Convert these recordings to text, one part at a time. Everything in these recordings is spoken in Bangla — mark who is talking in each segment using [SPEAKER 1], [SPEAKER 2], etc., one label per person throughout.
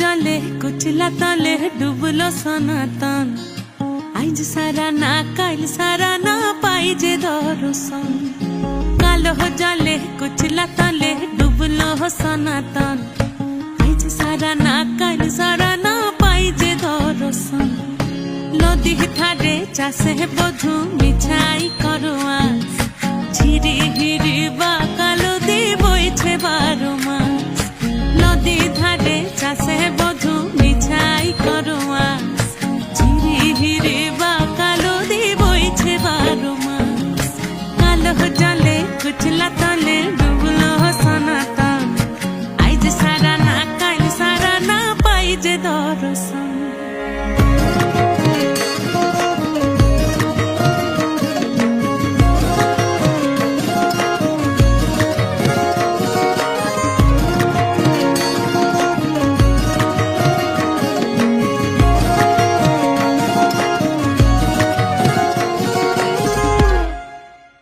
[SPEAKER 1] জলে কুচলা তলে ডুবলো সনাতন আইজ সারা না কাল সারা না পাই যে দর্শন কালো জলে কুচলা তলে ডুবলো সনাতন আইজ সারা না কাল সারা না পাই যে দর্শন নদী ধারে চাষে বধু মিছাই করোয়া சரசம்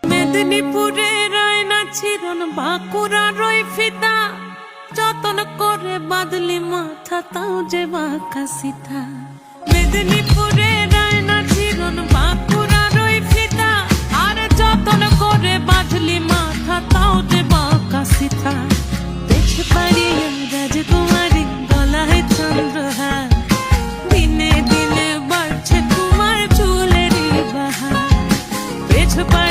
[SPEAKER 1] মেদিনীপুরে রয় না চিরন বাঁকুড়া রয় ফিতা যত রে বাদলি মাথা, তাও যে বাঁকা সীতা মেদিনীপুরে রায়না চিরন বাঁকুড়া রই ফিতা। আর যতন করে বাদলি মাথা, তাও যে বাঁকা সীতা দেখে পারি রাজকুমারী, গলায় চন্দ্রহার। দিনে দিনে বাড়ছে তোমার চুলের বাহার। পেছ পারি